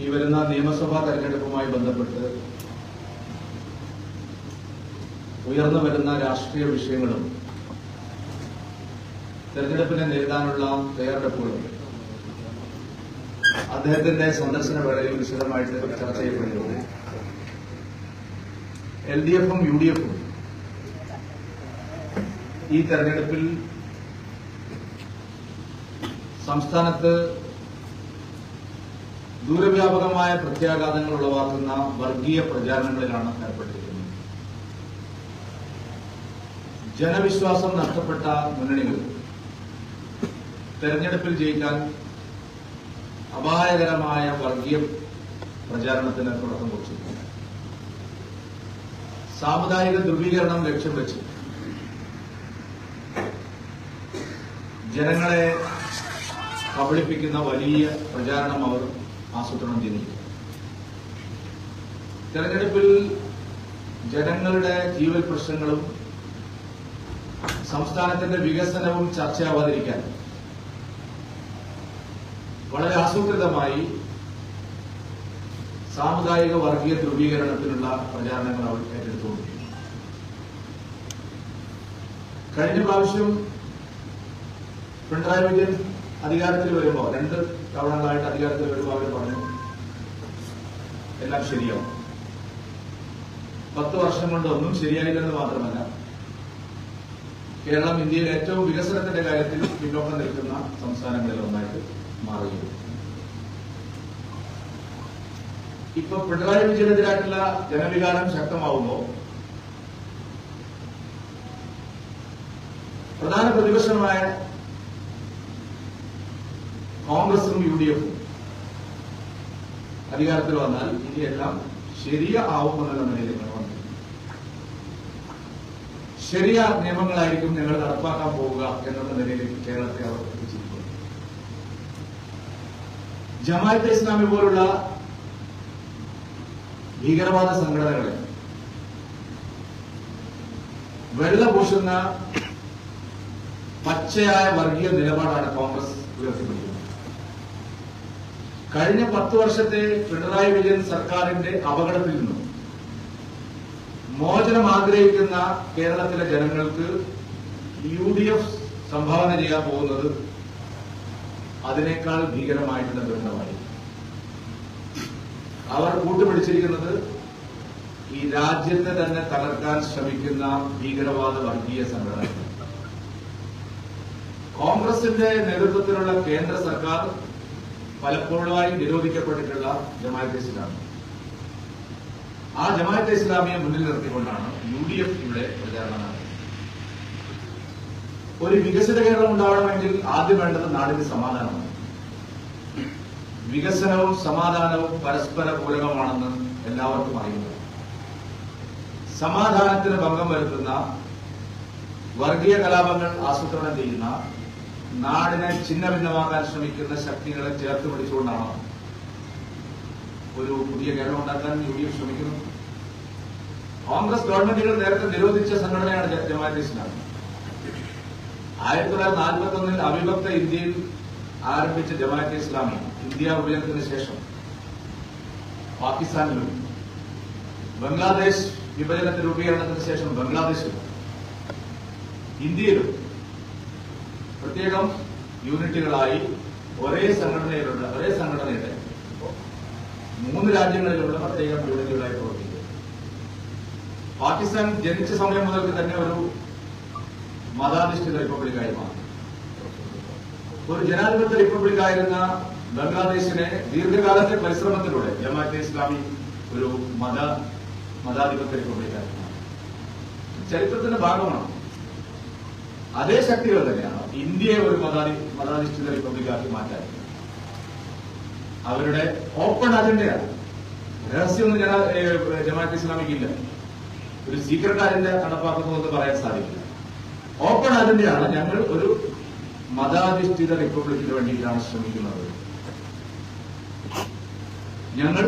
ഈ വരുന്ന നിയമസഭാ തെരഞ്ഞെടുപ്പുമായി ബന്ധപ്പെട്ട് ഉയർന്നു വരുന്ന രാഷ്ട്രീയ വിഷയങ്ങളും തെരഞ്ഞെടുപ്പിനെ നേരിടാനുള്ള തയ്യാറെടുപ്പുകളും അദ്ദേഹത്തിന്റെ സന്ദർശന വേളയിൽ വിശദമായിട്ട് ചർച്ച ചെയ്യപ്പെടുന്നു. എൽ ഡി എഫും യു ഡി എഫും ഈ തെരഞ്ഞെടുപ്പിൽ സംസ്ഥാനത്ത് ദൂരവ്യാപകമായ പ്രത്യാഘാതങ്ങൾ ഉളവാക്കുന്ന വർഗീയ പ്രചാരണങ്ങളിലാണ് ഏർപ്പെട്ടിരിക്കുന്നത്. ജനവിശ്വാസം നഷ്ടപ്പെട്ട മുന്നണികൾ തെരഞ്ഞെടുപ്പിൽ ജയിക്കാൻ അപായകരമായ വർഗീയ പ്രചാരണത്തിന് തുടക്കം കുറിച്ചിട്ടുണ്ട് സാമുദായിക ധ്രുവീകരണം ലക്ഷ്യം വെച്ച് ജനങ്ങളെ കബളിപ്പിക്കുന്ന വലിയ പ്രചാരണം അവർ ആസൂത്രണം ചെയ്തിരിക്കുന്നു. തെരഞ്ഞെടുപ്പിൽ ജനങ്ങളുടെ ജീവൽ പ്രശ്നങ്ങളും സംസ്ഥാനത്തിന്റെ വികസനവും ചർച്ചയാവാതിരിക്കാൻ വളരെ ആസൂത്രിതമായി സാമുദായിക വർഗീയ ധ്രുവീകരണത്തിനുള്ള പ്രചാരണങ്ങൾ അവർ ഏറ്റെടുത്തുകൊണ്ടിരിക്കുന്നു. കഴിഞ്ഞ പ്രാവശ്യം പിണറായി വിജയൻ അധികാരത്തിൽ വരുമ്പോൾ രണ്ട് തവണകളായിട്ട് അധികാരത്തിൽ വരുമ്പോൾ അവർ പറഞ്ഞു എല്ലാം ശരിയാവും. പത്ത് വർഷം കൊണ്ട് ഒന്നും ശരിയായില്ലെന്ന് മാത്രമല്ല കേരളം ഇന്ത്യയിൽ ഏറ്റവും വികസനത്തിന്റെ കാര്യത്തിൽ പിന്നോക്കം നിൽക്കുന്ന സംസ്ഥാനങ്ങളിൽ ഒന്നായിട്ട് മാറുകയും ഇപ്പൊ പിണറായി വിജയനെതിരായിട്ടുള്ള ജനവികാരം ശക്തമാവുമ്പോൾ പ്രധാന പ്രതിപക്ഷമായ കോൺഗ്രസും യു ഡി എഫും അധികാരത്തിൽ വന്നാൽ ഇനിയെല്ലാം ശരിയ ആവുമെന്നുള്ള നിലയിൽ നിലയിലേക്ക് വന്നു. ശരിയ നിയമങ്ങളായിരിക്കും ഞങ്ങൾ നടപ്പാക്കാൻ പോവുക എന്നുള്ള നിലയിലേക്ക് കേരളത്തെ അവർ എത്തിച്ചിരിക്കുന്നു ജമാഅത്തെ ഇസ്ലാമി പോലുള്ള ഭീകരവാദ സംഘടനകളെ വെള്ളപൂശുന്ന പച്ചയായ വർഗീയ നിലപാടാണ് കോൺഗ്രസ് ഉയർത്തിപ്പിടിക്കുന്നത് കഴിഞ്ഞ പത്ത് വർഷത്തെ പിണറായി വിജയൻ സർക്കാരിന്റെ അപകടത്തിൽ നിന്നും മോചനം ആഗ്രഹിക്കുന്ന കേരളത്തിലെ ജനങ്ങൾക്ക് യു ഡി എഫ് സംഭാവന ചെയ്യാൻ പോകുന്നത് അതിനേക്കാൾ ഭീകരമായിട്ടുള്ള ദുരന്തമായി അവർ കൂട്ടുപിടിച്ചിരിക്കുന്നത് ഈ രാജ്യത്തെ തന്നെ തകർക്കാൻ ശ്രമിക്കുന്ന ഭീകരവാദ വർഗീയ സംഘടന കോൺഗ്രസിന്റെ നേതൃത്വത്തിലുള്ള കേന്ദ്ര സർക്കാർ പലപ്പോഴായി നിരോധിക്കപ്പെട്ടിട്ടുള്ള ജമാഅത്തെ ഇസ്ലാമി. ആ ജമാഅത്തെ ഇസ്ലാമിയെ മുന്നിൽ നിർത്തിക്കൊണ്ടാണ് യു ഡി എഫ് ഇവിടെ പ്രചാരണം നടത്തുന്നത്. ഒരു വികസിത കേരളം ഉണ്ടാവണമെങ്കിൽ ആദ്യം വേണ്ടത് നാടിന് സമാധാനമാണ്. വികസനവും സമാധാനവും പരസ്പര പൂരകമാണെന്ന് എല്ലാവർക്കും അറിയുന്നു. സമാധാനത്തിന് ഭംഗം വരുത്തുന്ന വർഗീയ കലാപങ്ങൾ ആസൂത്രണം ചെയ്യുന്ന നാടിനെ ഛിന്ന ഭിന്നമാക്കാൻ ശ്രമിക്കുന്ന ശക്തികളെ ചേർത്ത് പിടിച്ചുകൊണ്ടാണ് ഒരു പുതിയ കേരളം ഉണ്ടാക്കാൻ യു ഡി എഫ് ശ്രമിക്കുന്നത്. കോൺഗ്രസ് ഗവൺമെന്റുകൾ നേരത്തെ നിരോധിച്ച സംഘടനയാണ് ജമാഅത്തെ ഇസ്ലാമി ആയിരത്തി തൊള്ളായിരത്തി നാൽപ്പത്തി ഒന്നിൽ അവിഭക്ത ഇന്ത്യയിൽ ആരംഭിച്ച ജമാഅത്തെ ഇസ്ലാമി ഇന്ത്യ വിഭജനത്തിന് ശേഷം പാകിസ്ഥാനിലും ബംഗ്ലാദേശ് വിഭജനത്തിന് രൂപീകരണത്തിന് ശേഷം ബംഗ്ലാദേശിലും ഇന്ത്യയിലും പ്രത്യേകം യൂണിറ്റുകളായി ഒരേ സംഘടനയിലുള്ള ഒരേ സംഘടനയുടെ മൂന്ന് രാജ്യങ്ങളിലുള്ള പ്രത്യേകം യൂണിറ്റുകളായി പ്രവർത്തിക്കുന്നു. പാകിസ്ഥാൻ ജനിച്ച സമയം മുതൽക്ക് തന്നെ ഒരു മതാധിഷ്ഠിത റിപ്പബ്ലിക്കായി മാറി. ഒരു ജനാധിപത്യ റിപ്പബ്ലിക്കായിരുന്ന ബംഗ്ലാദേശിനെ ദീർഘകാലത്തെ പരിശ്രമത്തിലൂടെ ജമാഅത്തെ ഇസ്ലാമി ഒരു മത മതാധിപത്യ റിപ്പബ്ലിക്കായിരുന്നു ചരിത്രത്തിന്റെ ഭാഗമാണ്. അതേ ശക്തികൾ തന്നെയാണ്. ഇന്ത്യയെ ഒരു മതാധി മതാധിഷ്ഠിത റിപ്പബ്ലിക്കാക്കി മാറ്റാൻ. അവരുടെ ഓപ്പൺ അജണ്ടയാണ് രഹസ്യമൊന്നും ജനാ ജമാഅത്ത് ഇസ്ലാമിക്ക് ഇല്ല. ഒരു സീക്രട്ട് അജണ്ട നടപ്പാക്കുന്നു എന്ന് പറയാൻ സാധിക്കില്ല. ഓപ്പൺ അജണ്ടയാണ് ഞങ്ങൾ ഒരു മതാധിഷ്ഠിത റിപ്പബ്ലിക്കിന് വേണ്ടിയിട്ടാണ് ശ്രമിക്കുന്നത്. ഞങ്ങൾ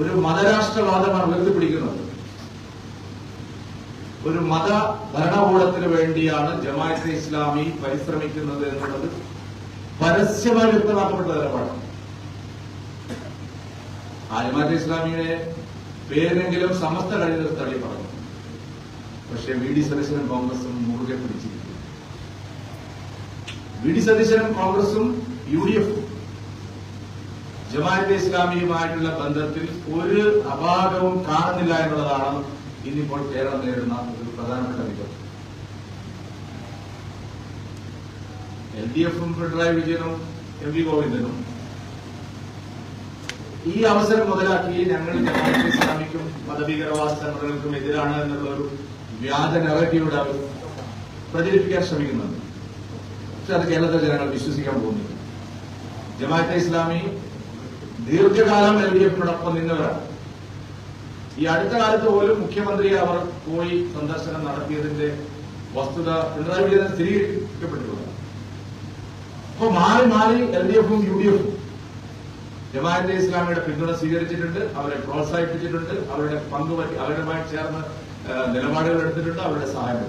ഒരു മതരാഷ്ട്രവാദമാണ് ഉയർത്തിപ്പിടിക്കുന്നത് ഒരു മത ഭരണകൂടത്തിന് വേണ്ടിയാണ് ജമാഅത്തെ ഇസ്ലാമി പരിശ്രമിക്കുന്നത് എന്നുള്ളത് പരസ്യമായി വ്യക്തമാക്കപ്പെട്ട നിലപാടാണ് ആലിമാറ്റ് ഇസ്ലാമിയുടെ പേരെങ്കിലും സമസ്ത കഴിഞ്ഞ തള്ളി പറഞ്ഞു. പക്ഷെ വി ഡി സതീശനും കോൺഗ്രസും മുറുകെ പിടിച്ചിരിക്കുന്നു. വി ഡി സതീശനും കോൺഗ്രസും യു ഡി എഫും ജമാഅത്തെ ഇസ്ലാമിയുമായിട്ടുള്ള ബന്ധത്തിൽ ഒരു അപാകവും കാണുന്നില്ല എന്നുള്ളതാണ് ഇന്നിപ്പോൾ കേരളം നേരിടുന്ന ഒരു പ്രധാനപ്പെട്ട വിജയം. എൽ ഡി എഫും പിണറായി വിജയനും എം വി ഗോവിന്ദനും ഈ അവസരം മുതലാക്കി ഞങ്ങൾ ജമാഅത്തെ ഇസ്ലാമിക്കും മതഭീകരവാദ സംഘടനകൾക്കും എതിരാണ് എന്നുള്ള ഒരു വ്യാജ നെറേറ്റീവിടെ അവർ പ്രചരിപ്പിക്കാൻ ശ്രമിക്കുന്നുണ്ട് പക്ഷെ അത് കേരളത്തിലെ ജനങ്ങൾ വിശ്വസിക്കാൻ പോകുന്നില്ല. ജമാഅത്തെ ഇസ്ലാമി ദീർഘകാലം എൽ ഡി എഫിനോടൊപ്പം നിന്നവരാണ്. ഈ അടുത്ത കാലത്ത് പോലും മുഖ്യമന്ത്രിയെ അവർ പോയി സന്ദർശനം നടത്തിയതിന്റെ വസ്തുത പിണറായി വിജയൻ സ്ഥിരീകരിക്കപ്പെട്ടിട്ടുള്ളത് അപ്പൊ മാറി മാറി എൽ ഡി എഫും യു ഡി എഫും ജമാഅത്തെ ഇസ്ലാമിയുടെ പിന്തുണ സ്വീകരിച്ചിട്ടുണ്ട് അവരെ പ്രോത്സാഹിപ്പിച്ചിട്ടുണ്ട് അവരുടെ പങ്ക് പറ്റി അവരുമായി ചേർന്ന് നിലപാടുകൾ എടുത്തിട്ടുണ്ട് അവരുടെ സഹായം.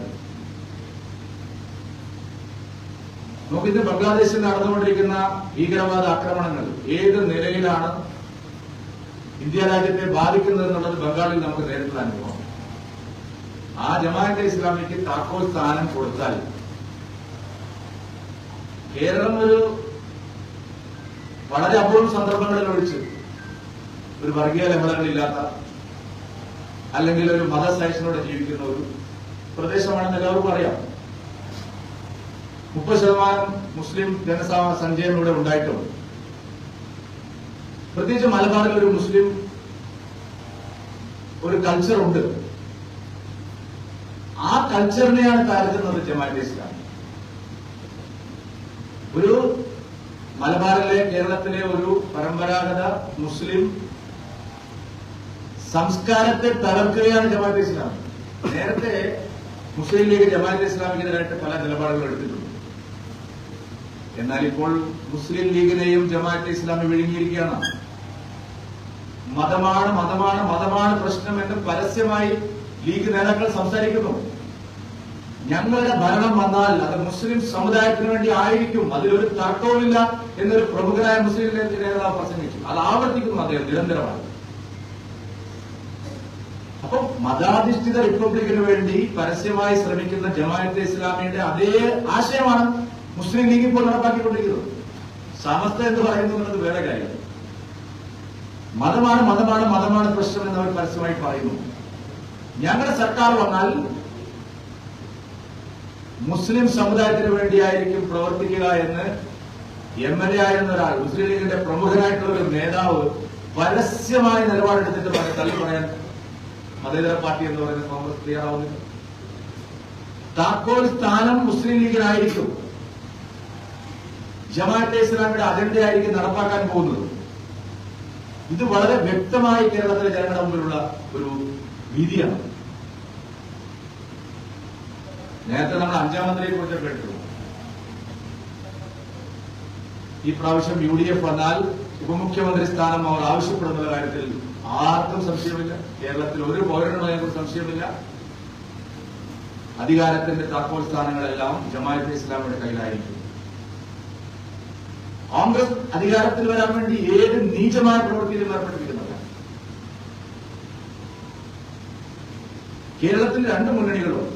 നമുക്കിന്ന് ബംഗ്ലാദേശിൽ നടന്നുകൊണ്ടിരിക്കുന്ന ഭീകരവാദ ആക്രമണങ്ങൾ ഏത് നിലയിലാണ് ഇന്ത്യ രാജ്യത്തെ ബാധിക്കുന്നത് എന്നുള്ളത് ബംഗാളിൽ നമുക്ക് നേരിട്ടുള്ള അനുഭവം ആ ജമാഅത്തെ ഇസ്ലാമിക്ക് താക്കോൽ സ്ഥാനം കൊടുത്താൽ കേരളം ഒരു വളരെ അപൂർവ സന്ദർഭങ്ങളിൽ ഒഴിച്ച് ഒരു വർഗീയ ലഹളകളില്ലാത്ത അല്ലെങ്കിൽ ഒരു മതസഹിഷ്ണുടെ ജീവിക്കുന്ന ഒരു പ്രദേശമാണെന്ന് എല്ലാവർക്കും അറിയാം. മുപ്പത് ശതമാനം മുസ്ലിം ജനസഭ സഞ്ചയം ഇവിടെ ഉണ്ടായിട്ടുണ്ട്. പ്രത്യേകിച്ച് മലബാറിൽ ഒരു മുസ്ലിം ഒരു കൾച്ചർ ഉണ്ട്. ആ കൾച്ചറിനെയാണ് താരത്തുന്നത് ജമാഅത്തെ ഇസ്ലാം. ഒരു മലബാറിലെ കേരളത്തിലെ ഒരു പരമ്പരാഗത മുസ്ലിം സംസ്കാരത്തെ തകർക്കുകയാണ് ജമാഅത്തെ ഇസ്ലാം. നേരത്തെ മുസ്ലിം ലീഗ് ജമാഅത്തെ ഇസ്ലാമിക്കെതിരായിട്ട് പല നിലപാടുകൾ എടുത്തിട്ടുണ്ട്. എന്നാൽ ഇപ്പോൾ മുസ്ലിം ലീഗിനെയും ജമാഅത്തെ ഇസ്ലാമി വിഴുങ്ങിയിരിക്കുകയാണ്. മതമാണ് മതമാണ് മതമാണ് പ്രശ്നം എന്ന് പരസ്യമായി ലീഗ് നേതാക്കൾ സംസാരിക്കുന്നു. ഞങ്ങളുടെ ഭരണം വന്നാൽ അത് മുസ്ലിം സമുദായത്തിന് വേണ്ടി ആയിരിക്കും. അതിലൊരു തർക്കവുമില്ല എന്നൊരു പ്രമുഖനായ മുസ്ലിം നേതാവ് പ്രസംഗിച്ചു. അത് ആവർത്തിക്കുന്നു അദ്ദേഹം നിരന്തരമായി. അപ്പം മതാധിഷ്ഠിത റിപ്പബ്ലിക്കിന് വേണ്ടി പരസ്യമായി ശ്രമിക്കുന്ന ജമാഅത്തെ ഇസ്ലാമിയുടെ അതേ ആശയമാണ് മുസ്ലിം ലീഗ് ഇപ്പോൾ നടപ്പാക്കിക്കൊണ്ടിരിക്കുന്നത്. സമസ്ത എന്ന് പറയുന്നത് വേറെ കാര്യം മതമാണ് മതമാണ് മതമാണ് പ്രശ്നം എന്ന് അവർ പരസ്യമായി പറയുന്നു. ഞങ്ങളുടെ സർക്കാർ വന്നാൽ മുസ്ലിം സമുദായത്തിന് വേണ്ടിയായിരിക്കും പ്രവർത്തിക്കുക എന്ന് എം എൽ എ ആയിരുന്ന ഒരാൾ മുസ്ലിം ലീഗിന്റെ പ്രമുഖനായിട്ടുള്ള ഒരു നേതാവ് പരസ്യമായ നിലപാടെടുത്തിട്ട് പറ- തള്ളി പറയാൻ മതേതര പാർട്ടി എന്ന് പറയുന്നത് കോൺഗ്രസ് തയ്യാറാവുന്നില്ല. താക്കോൽ സ്ഥാനം മുസ്ലിം ലീഗിനായിരിക്കും. ജമാഅത്തെ ഇസ്ലാമിയുടെ അജണ്ടയായിരിക്കും നടപ്പാക്കാൻ പോകുന്നത്. ഇത് വളരെ വ്യക്തമായി കേരളത്തിലെ ജനങ്ങളുടെ മുമ്പിലുള്ള ഒരു ഭീതിയാണ്. നേരത്തെ നമ്മൾ അഞ്ചാം മന്ത്രിയെ കുറിച്ച് കേട്ടു. ഈ പ്രാവശ്യം യു ഡി എഫ് വന്നാൽ ഉപമുഖ്യമന്ത്രി സ്ഥാനം അവർ ആവശ്യപ്പെടുന്ന കാര്യത്തിൽ ആർക്കും സംശയമില്ല. കേരളത്തിൽ ഒരു പൗരനും സംശയമില്ല. അധികാരത്തിന്റെ താക്കോൽ സ്ഥാനങ്ങളെല്ലാം ജമാഅത്തെ ഇസ്ലാമിയുടെ കയ്യിലായിരിക്കും. കോൺഗ്രസ് അധികാരത്തിൽ വരാൻ വേണ്ടി ഏത് നീചമായ പ്രവൃത്തിയിലും ഏർപ്പെട്ടിരിക്കുന്നത്? കേരളത്തിൽ രണ്ട് മുന്നണികളുണ്ട്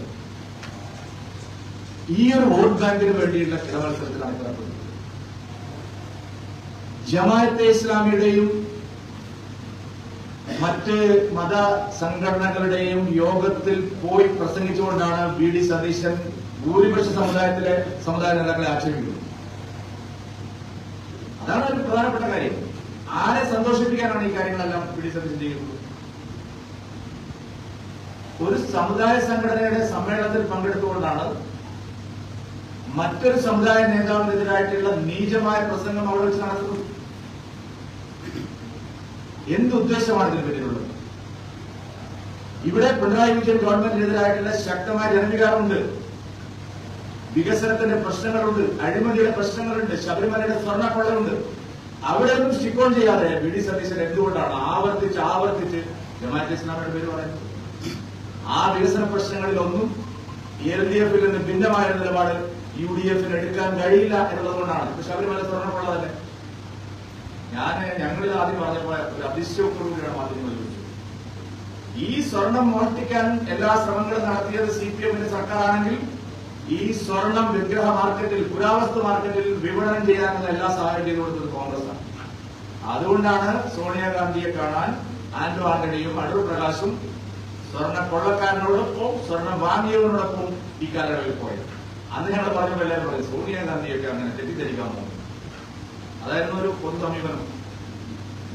ഈ ഒരു വോട്ട് ബാങ്കിന് വേണ്ടിയുള്ള കിടമത്സരത്തിലാണ് ഏർപ്പെടുന്നത് ജമാഅത്തെ ഇസ്ലാമിയുടെയും മറ്റ് മത സംഘടനകളുടെയും യോഗത്തിൽ പോയി പ്രസംഗിച്ചുകൊണ്ടാണ് ബി ഡി സതീശൻ ഭൂരിപക്ഷ സമുദായത്തിലെ സമുദായ നേതാക്കളെ ആക്ഷേപിക്കുന്നത് അതാണ് ഒരു പ്രധാനപ്പെട്ട കാര്യം. ആരെ സന്തോഷിപ്പിക്കാനാണ് ഈ കാര്യങ്ങളെല്ലാം സതീശൻ ചെയ്യുന്നത്? ഒരു സമുദായ സംഘടനയുടെ സമ്മേളനത്തിൽ പങ്കെടുത്തുകൊണ്ടാണ് മറ്റൊരു സമുദായ നേതാവിനെതിരായിട്ടുള്ള നീചമായ പ്രസംഗം അവിടെ വെച്ച് നടത്തുന്നത് എന്ത് ഉദ്ദേശമാണ് ഇതിന് പിന്നിലുള്ളത്? ഇവിടെ പിണറായി വിജയൻ ഗവൺമെന്റിനെതിരായിട്ടുള്ള ശക്തമായ ജനവികാരമുണ്ട്. വികസനത്തിന്റെ പ്രശ്നങ്ങളുണ്ട് അഴിമതിയുടെ പ്രശ്നങ്ങളുണ്ട് ശബരിമലയുടെ സ്വർണക്കൊള്ളയുണ്ട് അവിടെ ഒന്നും സ്റ്റിക്കോൺ ചെയ്യാതെ ബി ഡി സതീശൻ എന്തുകൊണ്ടാണ് ആവർത്തിച്ച് ആവർത്തിച്ച് ജമാഅത്ത് ഇസ്ലാമിയുടെ പേര് പറയുന്നത്? ആ വികസന പ്രശ്നങ്ങളിലൊന്നും എൽ ഡി എഫിൽ നിന്ന് ഭിന്നമായ നിലപാട് യു ഡി എഫിന് എടുക്കാൻ കഴിയില്ല എന്നുള്ളതുകൊണ്ടാണ് ഇപ്പൊ ശബരിമല സ്വർണക്കൊള്ള തന്നെ. ഞാൻ ഞങ്ങളിൽ ആദ്യം പറഞ്ഞപ്പോൾ ഒരു അതിശയോടുകൂടിയാണ് മാധ്യമങ്ങൾ ചോദിച്ചത്. ഈ സ്വർണം മോഷ്ടിക്കാൻ എല്ലാ ശ്രമങ്ങളും നടത്തിയത് സി പി എമ്മിന്റെ സർക്കാരാണെങ്കിൽ ഈ സ്വർണം വിഗ്രഹ മാർക്കറ്റിൽ പുരാവസ്തു മാർക്കറ്റിൽ വിപണനം ചെയ്യാനുള്ള എല്ലാ സാഹചര്യവും കൊടുത്തത് കോൺഗ്രസ് ആണ് അതുകൊണ്ടാണ് സോണിയാഗാന്ധിയെ കാണാൻ ആന്റോ ആന്റണിയും അടൂർ പ്രകാശും സ്വർണ കൊള്ളക്കാരനോടൊപ്പം സ്വർണം വാങ്ങിയവരോടൊപ്പം ഈ കാലയളവിൽ പോയത്. അന്ന് ഞങ്ങൾ പറഞ്ഞപ്പോൾ എല്ലാവരും പറയും സോണിയാഗാന്ധിയൊക്കെ അങ്ങനെ തെറ്റിദ്ധരിക്കാൻ പോകുന്നു. അതായിരുന്നു ഒരു പൊതു സമീപനം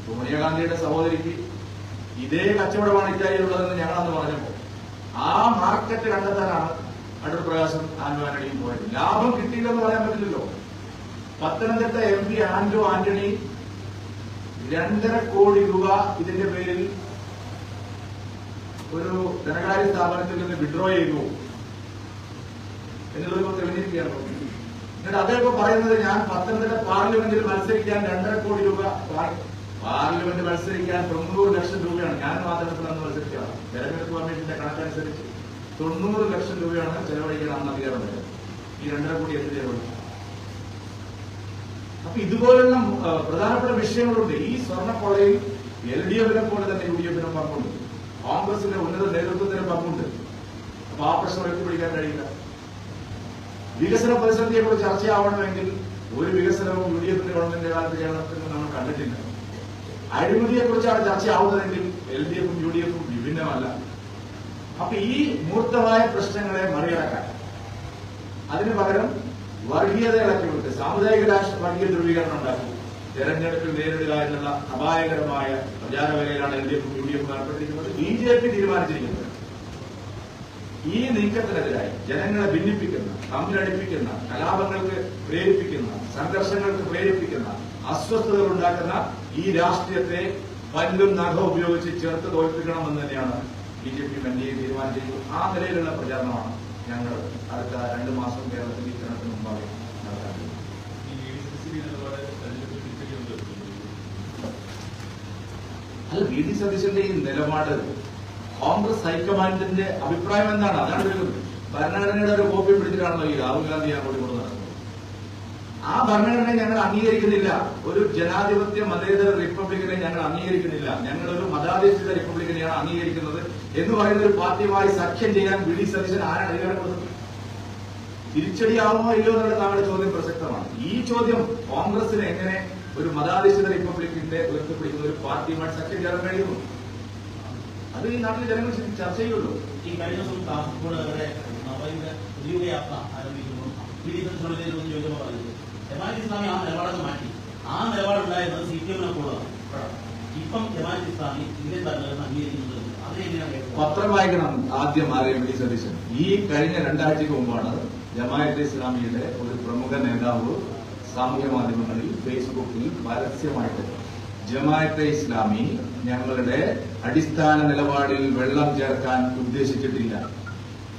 സോണിയാഗാന്ധിയുടെ സഹോദരിക്ക് ഇതേ കച്ചവടമാണ് ഇറ്റാലിയിലുള്ളതെന്ന് ഞങ്ങൾ അന്ന് പറഞ്ഞപ്പോൾ ആ മാർക്കറ്റ് കണ്ടെത്താനാണ് അടൂർ പ്രകാശം ആന്റോ ആന്റണിയും പോയത് ലാഭം കിട്ടിയില്ലെന്ന് പറയാൻ പറ്റില്ലല്ലോ. പത്തനംതിട്ട എം പി ആന്റോ ആന്റണി രണ്ടര കോടി രൂപ ഇതിന്റെ പേരിൽ ഒരു ധനകാര്യ സ്ഥാപനത്തിൽ നിന്ന് വിഡ്രോ ചെയ്തു. എന്നുള്ളത് തെളിഞ്ഞിരിക്കുകയാണ് എന്നിട്ട് അദ്ദേഹം പറയുന്നത് ഞാൻ പത്തനംതിട്ട പാർലമെന്റിൽ മത്സരിക്കാൻ രണ്ടര കോടി രൂപ. പാർലമെന്റ് മത്സരിക്കാൻ തൊണ്ണൂറ് ലക്ഷം രൂപയാണ്. ഞാൻ മാത്രത്തിൽ അന്ന് മത്സരിച്ചതാണ്. തെരഞ്ഞെടുപ്പ് കമ്മീഷന്റെ കണക്കനുസരിച്ച്. തൊണ്ണൂറ് ലക്ഷം രൂപയാണ് ചെലവഴിക്കണമെന്ന് അധികാരമുണ്ട് അധികാരം ഈ രണ്ടര കോടി എന്ത് ചെലവഴിക്കും അപ്പൊ ഇതുപോലുള്ള പ്രധാനപ്പെട്ട വിഷയങ്ങളുണ്ട്. ഈ സ്വർണക്കൊളയിൽ എൽ ഡി എഫിനെ പോലെ തന്നെ യു ഡി എഫിനും പങ്കുണ്ട്. കോൺഗ്രസിന്റെ ഉന്നത നേതൃത്വത്തിനും പങ്കുണ്ട്. അപ്പൊ ആ പ്രശ്നം എത്തിപ്പിടിക്കാൻ കഴിയില്ല. വികസന പ്രതിസന്ധിയെ കുറിച്ച് ചർച്ചയാവണമെങ്കിൽ ഒരു വികസനവും യു ഡി എഫിന്റെ ഗവൺമെന്റിന്റെ കാലത്ത് കേരളത്തിൽ നമ്മൾ കണ്ടിട്ടില്ല. അഴിമതിയെ കുറിച്ചാണ് ചർച്ചയാവുന്നതെങ്കിൽ എൽ ഡി എഫും യു ഡി എഫും വിഭിന്നമല്ല. അപ്പൊ ഈ മൂർത്തമായ പ്രശ്നങ്ങളെ മറികടക്കാൻ അതിനു പകരം വർഗീയത ഇളക്കി വിട്ട് സാമുദായിക രാഷ്ട്ര വർഗീയ ധ്രുവീകരണം ഉണ്ടാക്കി. തെരഞ്ഞെടുപ്പിൽ നേരിടുക എന്നുള്ള അപായകരമായ പ്രചാരവേലയിലാണ് എൽ ഡി എഫും യു ഡി എഫും ഏർപ്പെട്ടിരിക്കുന്നത്. ബി ജെ പി തീരുമാനിച്ചിരിക്കുന്നത്. ഈ നീക്കത്തിനെതിരായി ജനങ്ങളെ ഭിന്നിപ്പിക്കുന്ന തമ്മിലടിപ്പിക്കുന്ന കലാപങ്ങൾക്ക് പ്രേരിപ്പിക്കുന്ന സംഘർഷങ്ങൾക്ക് പ്രേരിപ്പിക്കുന്ന അസ്വസ്ഥതകൾ ഉണ്ടാക്കുന്ന ഈ രാഷ്ട്രീയത്തെ പല്ലും നഖം ഉപയോഗിച്ച് ചേർത്ത് തോൽപ്പിക്കണമെന്ന് തന്നെയാണ് B J P N A തീരുമാനിച്ചിരിക്കുന്നത് ആ നിലയിലുള്ള പ്രചാരണമാണ് ഞങ്ങൾ അടുത്ത രണ്ട് മാസം കേരളത്തിൽ തെരഞ്ഞെടുപ്പിന് മുമ്പാകെ നടത്താൻ അല്ല വി ഡി സതീശന്റെ ഈ നിലപാട്? കോൺഗ്രസ് ഹൈക്കമാൻഡിന്റെ അഭിപ്രായം എന്താണ്? അതാണ് ഭരണഘടനയുടെ ഒരു കോപ്പി പിടിച്ചിട്ടാണല്ലോ ഈ രാഹുൽ ഗാന്ധി അങ്ങോട്ട് കൊണ്ട് നടക്കുന്നത്. ആ ഭരണഘടനയെ ഞങ്ങൾ അംഗീകരിക്കുന്നില്ല. ഒരു ജനാധിപത്യ മതേതര റിപ്പബ്ലിക്കിനെ ഞങ്ങൾ അംഗീകരിക്കുന്നില്ല. ഞങ്ങൾ ഒരു മതാധിഷ്ഠിത റിപ്പബ്ലിക്കിനെയാണ് അംഗീകരിക്കുന്നത്. എന്ന് പറയുന്ന ഒരു പാർട്ടിയുമായി സഖ്യം ചെയ്യാൻ വി ഡി സതീശൻ ആരാണ് അധികാരം കൊടുത്തത് തിരിച്ചടിയാവുമോ ഇല്ലയോ എന്നുള്ള താങ്കളുടെ ചോദ്യം പ്രസക്തമാണ്. ഈ ചോദ്യം കോൺഗ്രസിന് എങ്ങനെ ഒരു മതാധിഷ്ഠിത റിപ്പബ്ലിക്കിന്റെ ഉയർത്തിപ്പിടിക്കുന്ന ഒരു പാർട്ടിയുമായി സഖ്യം ചേരാൻ കഴിയുന്നു? അത് ഈ നാട്ടിലെ ജനങ്ങൾ ചർച്ച ചെയ്യുള്ളൂ ഈ കഴിഞ്ഞ ദിവസം കാസർഗോഡ് അവരുടെ യാത്ര ജമാഅത്ത് ഇസ്ലാമി ആ നിലപാടൊക്കെ മാറ്റി. ആ നിലപാടുണ്ടായിരുന്നത് സി പി എമ്മിനെ കൂടുതലാണ് ഇപ്പം ജമാഅത്ത് ഇസ്ലാമി ഇന്ത്യൻ അതിനെങ്ങനെയാണ് കേൾക്കുന്നത്? പത്രം വായിക്കണം ആദ്യം ആരെയും വി സതീശൻ. ഈ കഴിഞ്ഞ രണ്ടാഴ്ചക്ക് മുമ്പാണ് ജമാഅത്തെ ഇസ്ലാമിയുടെ ഒരു പ്രമുഖ നേതാവ് സാമൂഹ്യ മാധ്യമങ്ങളിൽ ഫേസ്ബുക്കിൽ പരസ്യമായിട്ട് ജമാഅത്തെ ഇസ്ലാമി ഞങ്ങളുടെ അടിസ്ഥാന നിലപാടിൽ വെള്ളം ചേർക്കാൻ ഉദ്ദേശിച്ചിട്ടില്ല.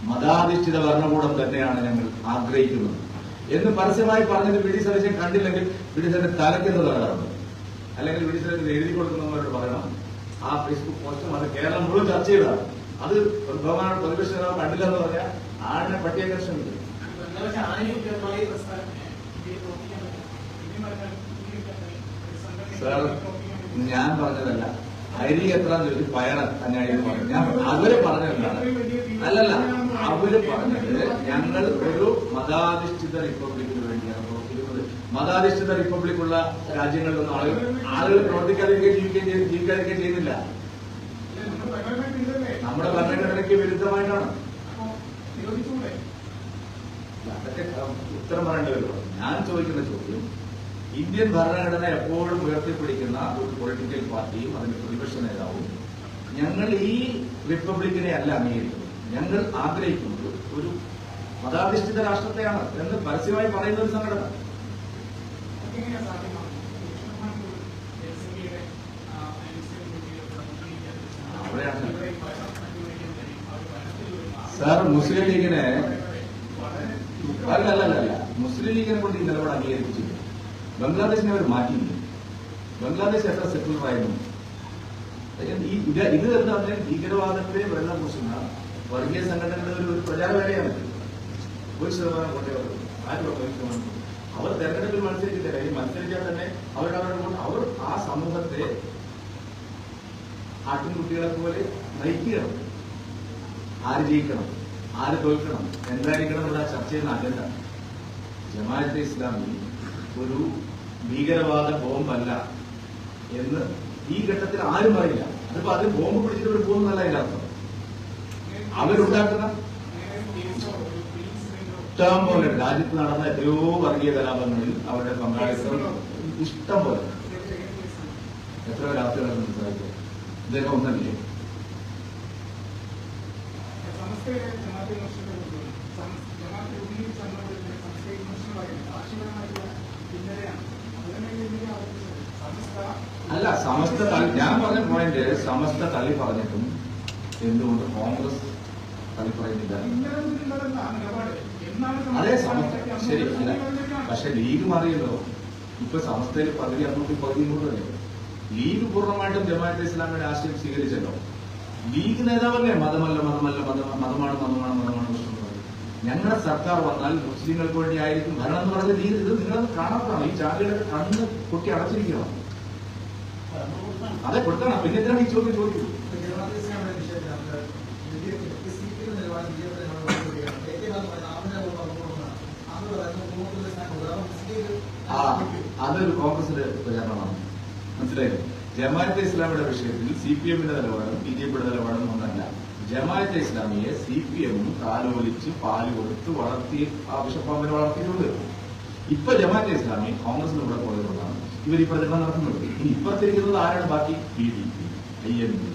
മതാധിഷ്ഠിത ഭരണകൂടം തന്നെയാണ് ഞങ്ങൾ ആഗ്രഹിക്കുന്നത്. എന്ന് പരസ്യമായി പറഞ്ഞത് വി ഡി സതീശൻ കണ്ടില്ലെങ്കിൽ വി ഡി സതീശൻ തലയ്ക്കെന്ന് തകരാറുണ്ട്? അല്ലെങ്കിൽ വി ഡി സതീശൻ എഴുതി കൊടുക്കുന്നവരോട് പറയണം ആ ഫേസ്ബുക്ക് പോസ്റ്റും അത് കേരളം മുഴുവൻ ചർച്ച ചെയ്തതാണ്. അത് ഭഗവാനോട് ബഹുമാന പ്രതിപക്ഷ നേതാവ് കണ്ടില്ല എന്ന് പറഞ്ഞാൽ ആടിനെ പട്ടിയാക്കാൻ ശ്രമിക്കും സാർ ഞാൻ പറഞ്ഞതല്ല. അരി എത്ര ചോദിച്ചു പയർ തന്നെയാണ് പറഞ്ഞു. ഞാൻ അവർ പറഞ്ഞതാണ് അല്ലല്ല അവർ പറഞ്ഞത് ഞങ്ങൾ ഒരു മതാധിഷ്ഠിത റിപ്പബ്ലിക്കിന് വേണ്ടിയാണ് റിപ്പബ്ലിക് ഉള്ള രാജ്യങ്ങളിലൊന്നും ആളുകൾ ആളുകൾ പ്രവർത്തിക്കാതിരിക്കുകയും ജീവിക്കുകയും ജീവിക്കാതിരിക്കുകയും ചെയ്യുന്നില്ല. നമ്മുടെ ഭരണഘടനയ്ക്ക് വിരുദ്ധമായിട്ടാണ്. അതൊക്കെ ഉത്തരം വരുമോ? ഞാൻ ചോദിക്കുന്ന ചോദ്യം ഇന്ത്യൻ ഭരണഘടന എപ്പോഴും ഉയർത്തിപ്പിടിക്കുന്ന ഒരു പൊളിറ്റിക്കൽ പാർട്ടിയും അതിന്റെ പ്രതിപക്ഷ നേതാവും ഞങ്ങൾ ഈ റിപ്പബ്ലിക്കിനെ അല്ല അംഗീകരിക്കുന്നത്. ഞങ്ങൾ ആഗ്രഹിക്കുന്നത് ഒരു മതാധിഷ്ഠിത രാഷ്ട്രത്തെയാണ് എന്ന് പരസ്യമായി പറയുന്ന ഒരു സംഘടന. സാർ മുസ്ലിം ലീഗിനെ വളരെ അല്ല അല്ല അല്ല അല്ല മുസ്ലിം ലീഗിനെ കൊണ്ട് ഈ നിലപാട് അംഗീകരിച്ചില്ല ബംഗ്ലാദേശിനെ അവർ മാറ്റിയില്ല ബംഗ്ലാദേശ് എത്ര സെക്കുലർ ആയിരുന്നു അതായത് ഈ ഇത് ഇത് എന്താ പറഞ്ഞാൽ ഭീകരവാദത്തെ വെള്ളം പൂശുന്ന വർഗീയ സംഘടനകളുടെ ഒരു ഒരു പ്രചാര വേലയാണ് ഇത്. ഒരു ശതമാനം കൊണ്ടേ ഉള്ളൂ. ആര് പറഞ്ഞു ഒരു ശതമാനം? അവർ തെരഞ്ഞെടുപ്പിൽ മത്സരിച്ചില്ല ഈ മത്സരിച്ചാൽ തന്നെ അവരുടെ അവരുടെ അവർ ആ സമൂഹത്തെ ആട്ടിൻകുട്ടികളെ പോലെ നയിക്കണം. ആര് ജയിക്കണം? ആര് തോൽക്കണം? എന്തായിരിക്കണം എന്നുള്ള ചർച്ച ചെയ്യുന്ന അജണ്ട ജമാഅത്തെ ഇസ്ലാമി ഒരു ഭീകരവാദ ബോംബല്ല എന്ന് ഈ ഘട്ടത്തിൽ ആരും അറിയില്ല. അതിപ്പോ അത് ബോംബ് പിടിച്ചിട്ട് ഒരു പോകുന്നതല്ല അതിന്റെ അർത്ഥം അവരുണ്ടാക്കുന്ന ഇഷ്ടം പോലെ രാജ്യത്ത് നടന്ന എത്രയോ വർഗീയ കലാപങ്ങളിൽ അവരുടെ പങ്കാളിത്തം ഇഷ്ടം പോലെ. എത്ര രാത്രി രാത്രികളെ സംസാരിക്കും ഇദ്ദേഹം ഒന്നല്ലേ? അല്ല സമസ്ത തള്ളി ഞാൻ പറഞ്ഞ പോയിന്റ് സമസ്ത തള്ളി പറഞ്ഞിട്ടും എന്തുകൊണ്ട് കോൺഗ്രസ് തള്ളി പറയുന്നില്ല? സമയത്ത് അതെ സമസ്ത ശരി പക്ഷെ ലീഗ് മാറിയല്ലോ. ഇപ്പൊ സംസ്ഥയിൽ പകുതി അങ്ങോട്ടും പകുതി ഇങ്ങോട്ടല്ലേ ലീഗ് പൂർണമായിട്ടും ജമാഅത്തെ ഇസ്ലാമിയുടെ ആശയം സ്വീകരിച്ചല്ലോ. ലീഗ് നേതാവല്ലേ? മതമല്ല മതമല്ല മത മതമാണ് മതമാണ് മതമാണ് ഞങ്ങളുടെ സർക്കാർ വന്നാൽ മുസ്ലിങ്ങൾക്ക് വേണ്ടി ആയിരിക്കും ഭരണം എന്ന് പറഞ്ഞ ലീഗ് ഇത് നിങ്ങൾ കാണാത്തതാണ് ഈ ജാതിയുടെ കണ്ണ് പൊട്ടി അടച്ചിരിക്കണം. അതെ കൊടുക്കണം. പിന്നെ എന്തിനാണ് ഈ ചോദ്യം ചോദിക്കുന്നത്? ആ അതൊരു കോൺഗ്രസിന്റെ പ്രചാരണമാണ്. മനസ്സിലായില്ലേ ജമാഅത്തെ ഇസ്ലാമിയുടെ വിഷയത്തിൽ സി പി എമ്മിന്റെ നിലപാടും ബി ജെ പിയുടെ നിലപാടും ഒന്നല്ല. ജമാഅത്തെ ഇസ്ലാമിയെ സി പി എമ്മും കാലോലിച്ച് പാൽ കൊടുത്ത് വളർത്തി ആ ബിഷപ്പാമ്പിനെ വളർത്തിയിട്ടുണ്ട്. ഇപ്പൊ ജമാഅത്തെ ഇസ്ലാമി കോൺഗ്രസിന് കൂടെ പോയതുകൊണ്ടാണ് ഇവർ ഈ പ്രചരണം നടത്തുന്നത്. ഇനി ഇപ്പുറത്തിരിക്കുന്നത് ആരാണ്? ബാക്കി P D P I M P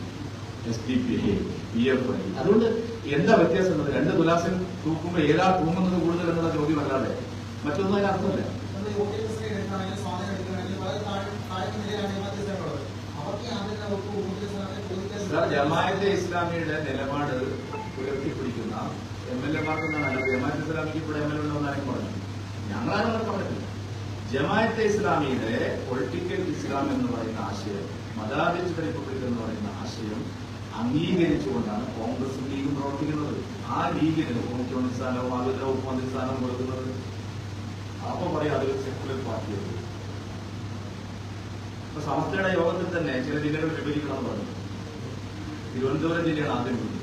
S D P I P F I. അതുകൊണ്ട് എന്താ വ്യത്യാസം രണ്ട് തുലാസിൽ തൂക്കുമ്പോൾ ഏതാ തൂങ്ങുന്നത് കൂടുതൽ എന്നുള്ള ചോദ്യം അല്ലാതെ മറ്റൊന്നും അതിന് അർത്ഥമില്ല സാർ ജമാഅത്തെ ഇസ്ലാമിയുടെ നിലപാട് ഉയർത്തിപ്പിടിക്കുന്ന എം എൽ എമാർക്കൊന്നാണ് അല്ല. ജമാഅത്തെ ഇസ്ലാമിക്ക് ഇവിടെ എം എൽ എ ഉണ്ടെന്നാണ് ആരും പറഞ്ഞു? ഞങ്ങളാരും നടക്കാൻ പറ്റില്ല ജമാഅത്തെ ഇസ്ലാമിയുടെ പൊളിറ്റിക്കൽ ഇസ്ലാം എന്ന് പറയുന്ന ആശയം മതാധിഷ്ഠ റിപ്പബ്ലിക് എന്ന് പറയുന്ന ആശയം അംഗീകരിച്ചുകൊണ്ടാണ് കോൺഗ്രസ് ലീഗും പ്രവർത്തിക്കുന്നത്. ആ ലീഗിന് മുഖ്യമന്ത്രി സ്ഥാനവും ആഭ്യന്തര ഉപമന്ത്രി സ്ഥാനവും കൊടുക്കുന്നത്? അപ്പൊ പറയാം അതൊരു സെക്കുലർ പാർട്ടിയാണ് ഇപ്പൊ സംസ്ഥയുടെ യോഗത്തിൽ തന്നെ ചില ജില്ലകൾ വിഭജിക്കണം എന്ന് പറഞ്ഞു. തിരുവനന്തപുരം ജില്ലയാണ് ആദ്യം വിഭജിക്കുന്നത്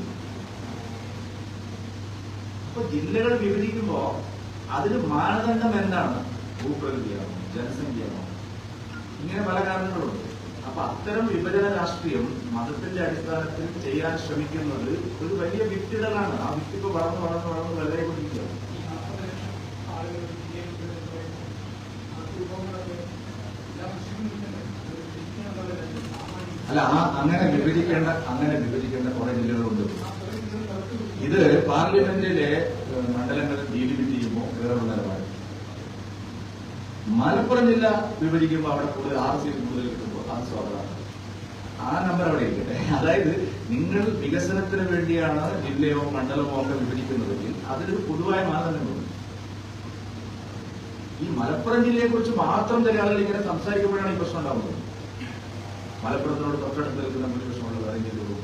അപ്പൊ ജില്ലകൾ വിഭജിക്കുമ്പോ അതിന് മാനദണ്ഡം എന്താണ്? ഭൂപ്രകൃതിയാണോ ജനസംഖ്യയാണോ ഇങ്ങനെ പല കാരണങ്ങളുണ്ട്. അപ്പൊ അത്തരം വിഭജന രാഷ്ട്രീയം മതത്തിന്റെ അടിസ്ഥാനത്തിൽ ചെയ്യാൻ ശ്രമിക്കുന്നത് ഒരു വലിയ വിത്തിടലാണ് ആ വിത്തിപ്പ് വളർന്ന് വളർന്ന് വളർന്ന് വളരെ ഈ നാൽപ്പത് ലക്ഷം ആളുകൾ വിജയിക്കുന്നത് വിഭവങ്ങളൊക്കെ എല്ലാ മനുഷ്യരും കിട്ടുന്നത് ഒരു തിരിച്ചുള്ള സാമാന്യ അല്ല ആ അങ്ങനെ വിഭജിക്കേണ്ട അങ്ങനെ വിഭജിക്കേണ്ട കുറെ ജില്ലകളുണ്ട്. ഇത് പാർലമെന്റിലെ മണ്ഡലങ്ങൾ ഡീലിമിറ്റ് ചെയ്യുമ്പോൾ വേറൊരു നിലപാട്. മലപ്പുറം ജില്ല വിഭജിക്കുമ്പോൾ അവിടെ കൂടുതൽ ആറ് സീറ്റ് കൂടുതൽ കിട്ടുമ്പോൾ അത് സ്വാഗതമാണ്. ആ നമ്പർ അവിടെ ഇരിക്കട്ടെ. അതായത് നിങ്ങൾ വികസനത്തിന് വേണ്ടിയാണ് ജില്ലയോ മണ്ഡലമോ ഒക്കെ വിഭജിക്കുന്നതെങ്കിൽ അതിലൊരു പൊതുവായ മാനദണ്ഡമുണ്ട് ഈ മലപ്പുറം ജില്ലയെക്കുറിച്ച് മാത്രം ചില ആളുകൾ ഇങ്ങനെ സംസാരിക്കുമ്പോഴാണ് ഈ പ്രശ്നം ഉണ്ടാവുന്നത്. മലപ്പുറത്തിനോട് തൊട്ടടുത്ത് നിൽക്കുന്ന ഭൂരിപക്ഷമുള്ള വളരെ കുറവ്.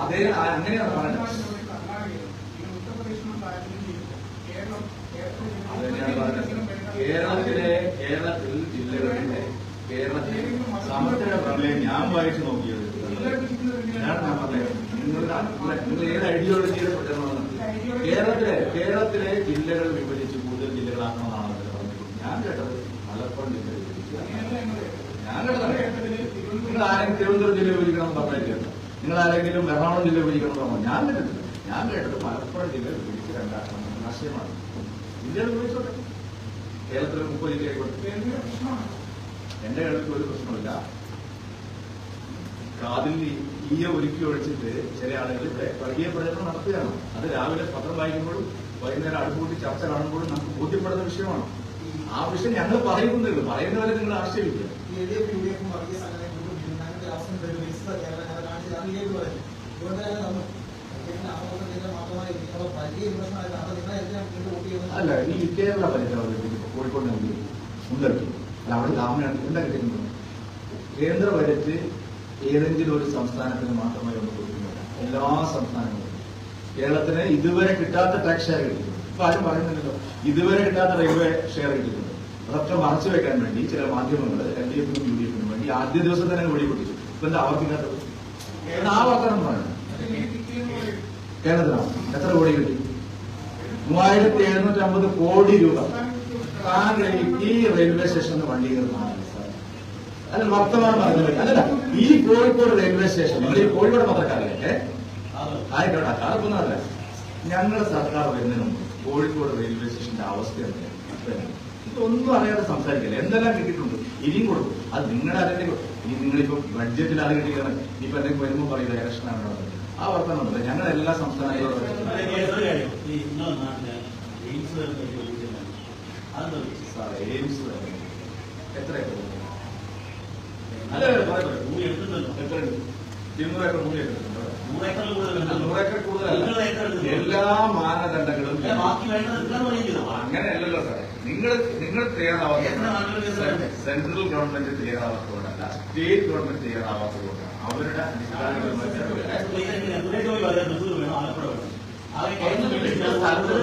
അതേ അങ്ങനെയാണ് പറയുന്നത് തമിഴ്നാടിനോട് കർണാടകയിൽ ഇങ്ങനെ ഉത്തർപ്രദേശിനോട് താരതമ്യം ചെയ്യുമ്പോൾ കേരളം കേരളത്തിൽ അത് തന്നെയാണ് പറഞ്ഞത് കേരളത്തിലെ കേരളത്തിൽ ജില്ലകളിലെ കേരളത്തിൽ സമസ്തയുടെ പ്രമേയം ഞാൻ വായിച്ചു നോക്കിയത് ഞാൻ ഞാൻ പറഞ്ഞത് നിങ്ങളുടെ നിങ്ങൾ ഏത് ഐഡിയോളജിയുടെ പ്രചരണമാണ് കേരളത്തിലെ കേരളത്തിലെ ജില്ലകൾ വിഭജിച്ച് കൂടുതൽ ജില്ലകളാക്കണമെന്നാണ് അവർ പറഞ്ഞത് ഞാൻ കേട്ടത് മലപ്പുറം ജില്ല വിഭജിക്കുക ഞാൻ കേട്ടത് നിങ്ങൾ ആരെങ്കിലും തിരുവനന്തപുരം ജില്ല വിഭജിക്കണമെന്ന് പറഞ്ഞില്ല നിങ്ങൾ ആരെങ്കിലും എറണാകുളം ജില്ല വിഭജിക്കണമെന്ന് പറഞ്ഞു ഞാൻ കേട്ടിട്ടില്ല ഞാൻ കേട്ടത് മലപ്പുറം ജില്ല വിഭജിച്ച് രണ്ടാക്കണം എന്ന ആശയമാണ് ജില്ലകൾ വിഭജിച്ചോട്ടെ കേരളത്തിൽ മുപ്പത് ജില്ലയായിക്കോട്ടെ എന്റെ കേരളത്തിൽ ഒരു പ്രശ്നമില്ല കാതിൽ ഈയ ഒരുക്കി ഒഴിച്ചിട്ട് ചില ആളുകൾ ഇവിടെ വർഗീയ പ്രചരണം നടത്തുകയാണ് അത് രാവിലെ പത്രം വായിക്കുമ്പോഴും വൈകുന്നേരം അടുപ്പൂട്ടി ചർച്ച കാണുമ്പോഴും നമുക്ക് ബോധ്യപ്പെടുന്ന വിഷയമാണ് ആ വിഷയം ഞങ്ങൾ പറയുന്നുള്ളൂ പറയുന്നവരെ നിങ്ങൾ ആശയമില്ല അല്ല ഈ കേരള പരിചയം കോഴിക്കോട് നമ്മൾ ഉണ്ടാക്കി അല്ല അവിടെ ഗാമനാണ് ഉണ്ടാക്കിയിട്ടുണ്ട് കേന്ദ്ര ബജറ്റ് ഏതെങ്കിലും ഒരു സംസ്ഥാനത്തിന് മാത്രമായി ഒന്ന് കൊടുക്കുന്നില്ല. എല്ലാ സംസ്ഥാനങ്ങളും. കേരളത്തിന് ഇതുവരെ കിട്ടാത്ത ടാക്സ് ഷെയർ കിട്ടുന്നു ഇപ്പൊ ആരും പറയുന്നില്ലല്ലോ. ഇതുവരെ കിട്ടാത്ത റെയിൽവേ ഷെയർ കിട്ടിയിട്ടുണ്ട് അതൊക്കെ മറച്ചു വെക്കാൻ വേണ്ടി ചില മാധ്യമങ്ങൾ എൽ ഡി എഫിനും യു ഡി എഫിനും വേണ്ടി ആദ്യ ദിവസം തന്നെ വഴി പൊട്ടിച്ചു. ഇപ്പൊ എന്താ ആവർത്തിക്കാത്തത്? എന്നാ ആ വർത്തമാനം പറയണം കേരളത്തിലാണ്? എത്ര കോടി കിട്ടി? മൂവായിരത്തി എഴുന്നൂറ്റി അമ്പത് കോടി രൂപ. ഈ റെയിൽവേ സ്റ്റേഷനിൽ വണ്ടി കയറുന്നതാണ് അല്ല വർത്തമാനം പറഞ്ഞത് അല്ലല്ല ഈ കോഴിക്കോട് റെയിൽവേ സ്റ്റേഷൻ ഈ കോഴിക്കോട് പത്രക്കാരല്ലേ? ആയിക്കോട്ടെ അതൊന്നുമല്ല ഞങ്ങളുടെ സർക്കാർ വരുന്നതിന് മുമ്പ് കോഴിക്കോട് റെയിൽവേ സ്റ്റേഷന്റെ അവസ്ഥ എന്താണ്? ഇതൊന്നും അറിയാതെ സംസാരിക്കില്ല? എന്തെല്ലാം കിട്ടിയിട്ടുണ്ട്? ഇനിയും കൊടുക്കും. അത് നിങ്ങളുടെ അതിന്റെ ഇനി നിങ്ങളിപ്പോ ബഡ്ജറ്റിൽ അത് കിട്ടിയാണ് ഇപ്പൊ എന്തെങ്കിലും വരുമ്പോൾ പറയില്ല ഇലക്ഷൻ ആണ് ആ വർത്തമാനം ഉണ്ടല്ലോ. ഞങ്ങൾ എല്ലാ സംസ്ഥാനങ്ങളും എയിംസ് എത്ര? അല്ല. എത്ര? ഇരുന്നൂറ് ഏക്കർ ഭൂമി എടുത്തിട്ടുണ്ടോ? കൂടുതലല്ല. എല്ലാ മാനദണ്ഡങ്ങളും അങ്ങനെയല്ലല്ലോ സാറേ. നിങ്ങൾ നിങ്ങൾ തയ്യാറാവാത്ത സെൻട്രൽ ഗവൺമെന്റ് തയ്യാറാവാത്തതുകൊണ്ടല്ല സ്റ്റേറ്റ് ഗവൺമെന്റ് തയ്യാറാവാത്തതുകൊണ്ടാണ്. അവരുടെ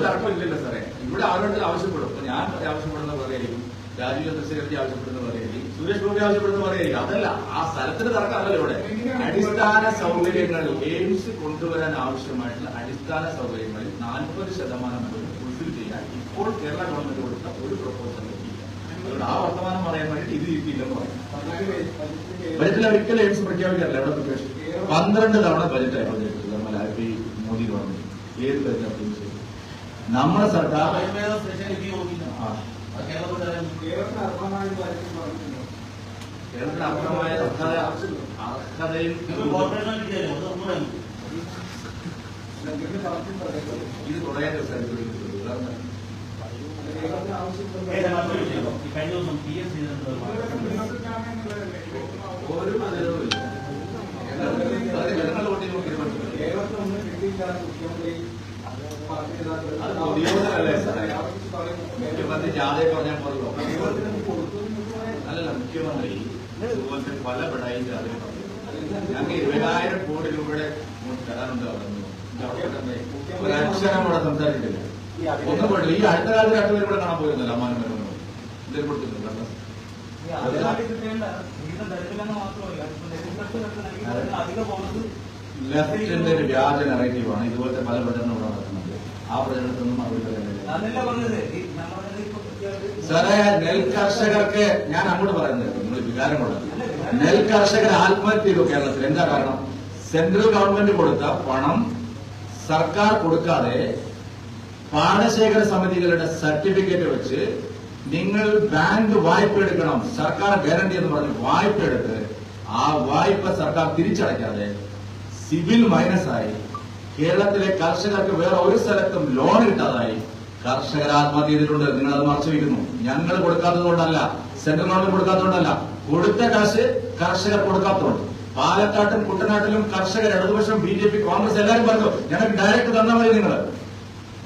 തർക്കമില്ലല്ലോ സാറേ. ഇവിടെ ആരോട് ആവശ്യപ്പെടും. അപ്പൊ ഞാൻ ആവശ്യപ്പെടുന്ന പറയായിരിക്കും രാജീവ് ചന്ദ്രശേഖരജി ആവശ്യപ്പെടുന്ന പറയായിരിക്കും സുരേഷ് ഗോപി ആവശ്യപ്പെടുന്ന പറയായിരിക്കും അതല്ല ആ സ്ഥലത്തിന് തർക്കമല്ലല്ലോ ഇവിടെ. അടിസ്ഥാന സൗകര്യങ്ങൾ എയിംസ് കൊണ്ടുവരാൻ ആവശ്യമായിട്ടുള്ള അടിസ്ഥാന സൗകര്യങ്ങളിൽ നാൽപ്പത് ശതമാനം ഇപ്പോൾ കേരള ഗവൺമെന്റ് കൊടുത്ത ഒരു പ്രപ്പോസൽ അതുകൊണ്ട് ആ വർത്തമാനം പറയാൻ വേണ്ടി ഇത് കിട്ടിയില്ലെന്ന് പറയും. ബജറ്റിൽ ഒരിക്കലും എയിംസ് പ്രഖ്യാപിക്കാറില്ല എവിടെ പ്രഖ്യാപിച്ചു പന്ത്രണ്ട് തവണ ബജറ്റായി പ്രഖ്യാപിച്ചത് നമ്മൾ ഈ മോദി ഗവൺമെന്റ്. ഏത് ബജറ്റ് നമ്മുടെ സർക്കാർ കേരളത്തിന്റെ കേരളത്തിന് അർഹമായ അർഹത അർഹതയും ഇത് കുറേ ദിവസമായിട്ട് പിടിക്കുന്നത് കാരണം കേരളത്തിന് ആവശ്യപ്പെടുന്ന ഏതാ മറ്റൊരു വിഷയം? ഈ ഒരു മുഖ്യമന്ത്രി ജാഥയെ പറഞ്ഞാൽ പോലല്ലോ അല്ലല്ല മുഖ്യമന്ത്രി ഇതുപോലത്തെ പല പിടായി ജാഥയിൽ പറഞ്ഞു ഞങ്ങൾക്ക് ഇരുപതിനായിരം കോടി രൂപയുടെ തരാനുണ്ട് പറഞ്ഞു ഒരക്ഷരം കൂടെ സംസാരിച്ചിട്ടില്ല. ഒന്നും പോയിട്ടില്ല ഈ അടുത്ത കാലത്ത് രണ്ടുപേരും കൂടെ കാണാൻ പോയിരുന്നല്ലോ അമ്മാനും കണ്ടോ? ലെഫ്റ്റിന്റെ ഒരു വ്യാജ നെറേറ്റീവാണ് ഇതുപോലത്തെ പല പ്രചരണം ഇവിടെ നടക്കുന്നത് ആ പ്രചരണത്തിനൊന്നും അറിയില്ല സാറേ നെൽ കർഷകർക്ക് ഞാൻ അങ്ങോട്ട് പറയുന്നത് നിങ്ങൾ വികാരം കൊണ്ട് നെൽ കർഷകർ ആത്മഹത്യ ചെയ്തു കേരളത്തിൽ എന്താ കാരണം സെൻട്രൽ ഗവൺമെന്റ് കൊടുത്ത പണം സർക്കാർ കൊടുക്കാതെ പാടശേഖര സമിതികളുടെ സർട്ടിഫിക്കറ്റ് വെച്ച് നിങ്ങൾ ബാങ്ക് വായ്പ എടുക്കണം സർക്കാർ ഗ്യാരണ്ടി എന്ന് പറഞ്ഞ് വായ്പ എടുത്ത് ആ വായ്പ സർക്കാർ തിരിച്ചടയ്ക്കാതെ സിവിൽ മൈനസ് ആയി കേരളത്തിലെ കർഷകർക്ക് വേറെ ഒരു സ്ഥലത്തും ലോൺ കിട്ടാതായി. കർഷകർ ആത്മഹത്യ ചെയ്തിട്ടുണ്ട് നിങ്ങൾ അത് മറച്ചു വയ്ക്കുന്നു. ഞങ്ങൾ കൊടുക്കാത്തത് കൊണ്ടല്ല സെൻട്രൽ ഗവൺമെന്റ് കൊടുക്കാത്തതുകൊണ്ടല്ല കൊടുത്ത കാശ് കർഷകർ കൊടുക്കാത്തതുകൊണ്ട്. പാലക്കാട്ടും കുട്ടനാട്ടിലും കർഷകർ ഇടതുപക്ഷം ബി ജെ പി കോൺഗ്രസ് എല്ലാവരും പറഞ്ഞു ഞങ്ങൾക്ക് ഡയറക്റ്റ് തന്നാൽ മതി നിങ്ങൾ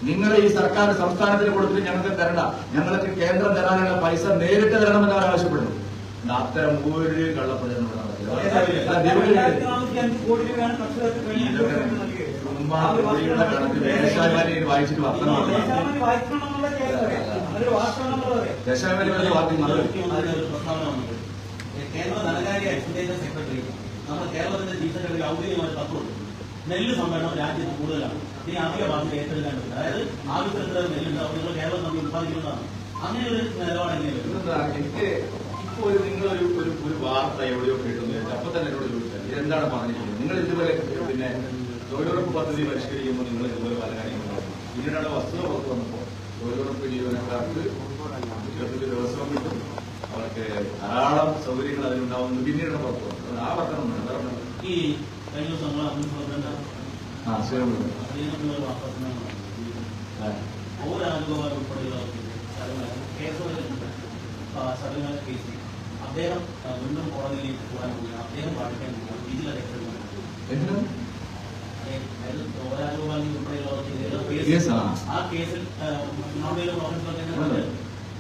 നിങ്ങൾ ഈ സർക്കാർ സംസ്ഥാനത്തിന് കൊടുത്തിട്ട് ഞങ്ങൾക്ക് തരണ്ട. ഞങ്ങൾക്ക് കേന്ദ്രം തരാനുള്ള പൈസ നേരിട്ട് തരണമെന്ന് അവർ ആവശ്യപ്പെടുന്നു? അത്തരം ഒരു കള്ളപ്രചരണം വായിച്ചിട്ട് വർത്തനം ദേശാഭിമാനി വലിയ വാർത്ത മറുപടി മുഖ്യമന്ത്രിയുടെ ഒരു പ്രസ്താവന വന്നത് കേന്ദ്ര ധനകാര്യ സെക്രട്ടറി നമ്മൾ കേരളത്തിന്റെ ചീഫ് സെക്രട്ടറി ഔദ്യോഗികമായി കത്തുണ്ട് നെല്ല് സംഭരണം രാജ്യത്ത് കൂടുതലാണ്. ഇനി അധിക ബാധ്യത ഏറ്റെടുക്കാൻ പറ്റില്ല അതായത് ആവശ്യത്തിന് നെല്ലുണ്ട് അപ്പോൾ നിങ്ങൾ കേരളം നമ്മൾ ഉത്പാദിക്കുന്നതാണ്. അങ്ങനെ ഒരു നിലപാട് എനിക്ക് ഇപ്പൊ ഒരു നിങ്ങളൊരു ഒരു ഒരു വാർത്ത എവിടെയോ കേട്ടുന്നു അപ്പൊ തന്നെ എന്നോട് ചോദിച്ചാൽ ഇതെന്താണ് പറഞ്ഞിരിക്കുന്നത്? നിങ്ങൾ ഇതുപോലെ പിന്നെ തൊഴിലുറപ്പ് പദ്ധതി പരിഷ്കരിക്കുമ്പോൾ നിങ്ങൾ ഇതുപോലെ പല കാര്യങ്ങളും പിന്നീടാണ് വസ്തുത പുറത്ത് വന്നപ്പോൾ തൊഴിലുറപ്പ് ജീവനക്കാർക്ക് ഇരുപത്തഞ്ച് ദിവസവും കിട്ടും. അവർക്ക് ധാരാളം സൗകര്യങ്ങൾ അതിലുണ്ടാവുന്നത് പിന്നീടാണ് പുറത്ത് വന്നത് ആ വേറെ ഈ കഴിഞ്ഞ ദിവസം നമ്മൾ വാപ്പസിനെ പൗരാനുഭവം ഉൾപ്പെടെയുള്ളവർക്ക് സ്ഥലങ്ങൾ കേസുകളുണ്ട് സ്ഥലങ്ങൾ കേസിൽ അദ്ദേഹം വീണ്ടും കോടതിയിലേക്ക് പോകാൻ പോവുകയാണ് അദ്ദേഹം വാദിക്കാൻ പോവുകയാണ് കേസ് ആ. കേസിൽ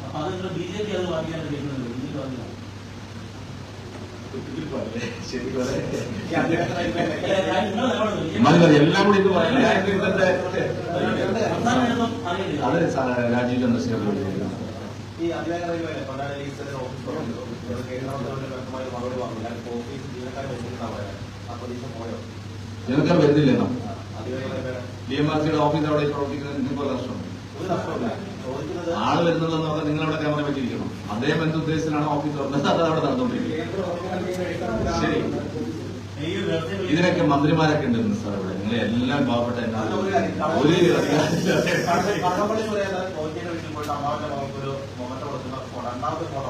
അപ്പൊ അത് നിങ്ങൾ ബി ജെ പി അത് വാദിക്കാൻ കേൾക്കുന്നുണ്ട് എന്നാലും എല്ലാം കൂടി ഇത് പറയാം. ഞാൻ ഇത് ഇന്നത്തെ സംസ്ഥാന നേതൃത്വം അറിയില്ല. അത് സ- രാജീവ് ചന്ദ്രശേഖർ ഈ സ്ഥലത്ത് ഓഫീസ് കേന്ദ്ര ഗവൺമെന്റ് വ്യക്തമായി മറുപടി ആ പ്രതീക്ഷ പോയോ? ഡി എം ആർ സിയുടെ ഓഫീസ് അവിടെ പ്രവർത്തിക്കുന്നത് നിങ്ങൾക്ക് ഒരു നഷ്ടമില്ല ചോദിക്കുന്നത് ആൾ വരുന്നുള്ളതെന്ന് പറഞ്ഞാൽ നിങ്ങളവിടെ ക്യാമറ വെച്ചിരിക്കണം. അദ്ദേഹം എന്ത് ഉദ്ദേശത്തിലാണ് ഓഫീസ് തുറന്നത്. അത് അവിടെ നടന്നുകൊണ്ടിരിക്കുന്നത് ശരി. ഇതിനൊക്കെ മന്ത്രിമാരൊക്കെ ഉണ്ടായിരുന്നു സാർ ഇവിടെ. നിങ്ങളെ എല്ലാം പാവപ്പെട്ട ഒരു രണ്ടാമത്തെ ഫോട്ടോ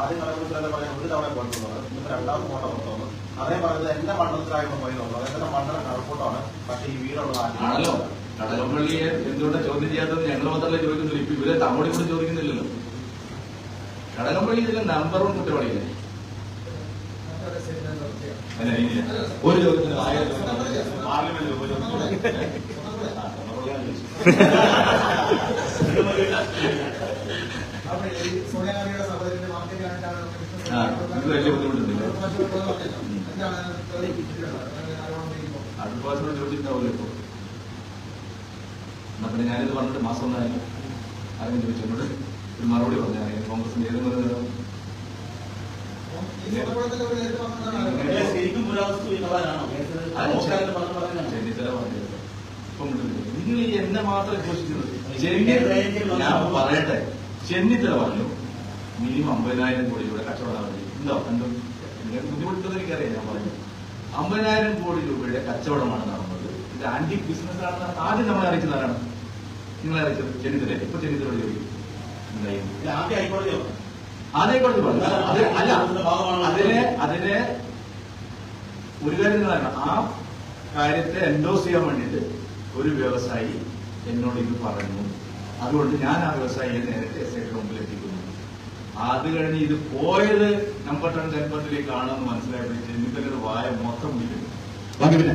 ആദ്യം ഒരു തവണ പോയിട്ടുള്ളത് ഫോട്ടോ വന്നു അതേ പറഞ്ഞത് എന്റെ മണ്ഡലത്തിലായിരുന്നു പോയി അതെന്റെ മണ്ഡലം കഴക്കൂട്ടമാണ്. പക്ഷേ ഈ വീടുള്ളത് ആണല്ലോ. കടകംപള്ളിയെ എന്തുകൊണ്ട് ചോദ്യം ചെയ്യാത്തത് ഞങ്ങൾ മാത്രമല്ല ചോദിക്കുന്നില്ല ഇപ്പൊ ഇവരെ തമ്മോടി കൂടെ ചോദിക്കുന്നില്ലല്ലോ. കടകംപള്ളി ഇതിലെ നമ്പർ വൺ കുറ്റവാളിയല്ലേ. ഒരു ചോദ്യത്തിന് ഇത് വലിയ ഇപ്പൊ? എന്നാ പിന്നെ ഞാനിത് പറഞ്ഞിട്ട് മാസം ഒന്നായി ആരെങ്കിലും ചോദിച്ചു എന്നോട് ഒരു മറുപടി പറഞ്ഞു കോൺഗ്രസിന്റെ ഏത് ചെന്നിത്തല പറഞ്ഞത്. മിണ്ടുന്നില്ല. നിങ്ങൾ ഈ എന്നെ മാത്രം ഘോഷിക്കുന്നത് ഞാൻ പറയട്ടെ. ചെന്നിത്തല പറഞ്ഞു മിനിമം അമ്പതിനായിരം കോടി രൂപയുടെ കച്ചവടം എന്താ ഉണ്ടോ? കണ്ടു നിങ്ങൾക്ക് ബുദ്ധിമുട്ടുന്നത് എനിക്കറിയാം ഞാൻ പറഞ്ഞു. അമ്പതിനായിരം കോടി രൂപയുടെ കച്ചവടമാണ് നടന്നത്. ഇത് ആന്റി ബിസിനസ് ആണെന്ന് ആദ്യം നമ്മളെ അറിയിച്ചതാണ് നിങ്ങളെ അറിയിച്ചത് ചെന്നിത്തല ഇപ്പൊ ചെന്നിത്തല ചോദിക്കും ആദ്യ ഹൈക്കോടതി പറഞ്ഞു. അല്ല അതിനെ അതിനെ ഒരു കാര്യം നിങ്ങൾ അറിയണം. ആ കാര്യത്തെ എൻഡോസ് ചെയ്യാൻ വേണ്ടിയിട്ട് ഒരു വ്യവസായി എന്നോട് ഇത് പറഞ്ഞു. അതുകൊണ്ട് ഞാൻ ആ വ്യവസായിയെ നേരത്തെ എസ് ഐയുടെ മുമ്പിൽ എത്തിക്കുന്നു. അത് കഴിഞ്ഞ് ഇത് പോയത് നമ്പർ ടെൻ ടെൻപത്തിലേക്ക് ആണെന്ന് മനസ്സിലായപ്പോൾ ചെന്നിത്തലയുടെ വായ മൊത്തം വിളിക്കുന്നു ബാക്കി പിന്നെ.